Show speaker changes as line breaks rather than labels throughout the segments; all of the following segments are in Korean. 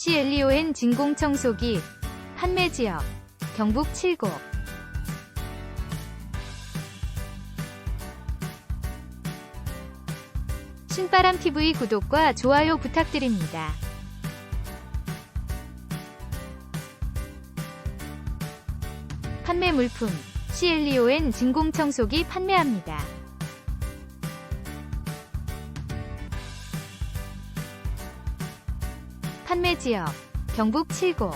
CLEON 진공청소기 판매지역 경북 칠곡 신바람TV 구독과 좋아요 부탁드립니다. 판매 물품 CLEON 진공청소기 판매합니다. 판매 지역 경북 칠곡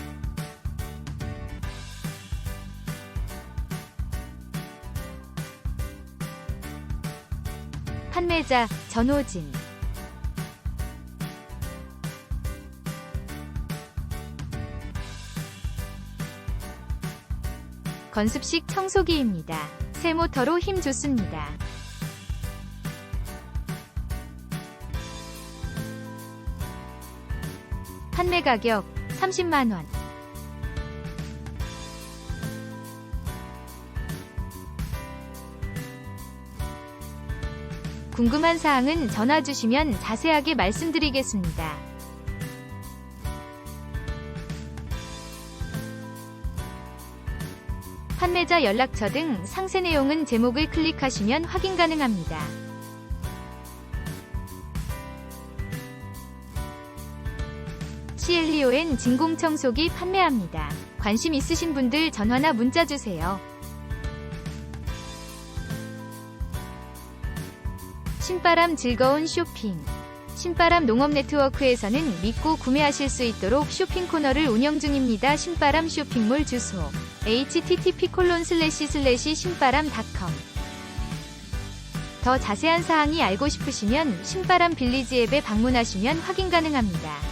판매자 전호진 건습식 청소기입니다. 새 모터로 힘 좋습니다. 판매 가격 30만원. 궁금한 사항은 전화 주시면 자세하게 말씀드리겠습니다. 판매자 연락처 등 상세 내용은 제목을 클릭하시면 확인 가능합니다. CLEON 진공청소기 판매합니다. 관심 있으신 분들 전화나 문자 주세요. 신바람 즐거운 쇼핑. 신바람 농업 네트워크에서는 믿고 구매하실 수 있도록 쇼핑 코너를 운영 중입니다. 신바람 쇼핑몰 주소 http 콜론 슬래시 슬래시 신바람닷컴 더 자세한 사항이 알고 싶으시면 신바람 빌리지 앱에 방문하시면 확인 가능합니다.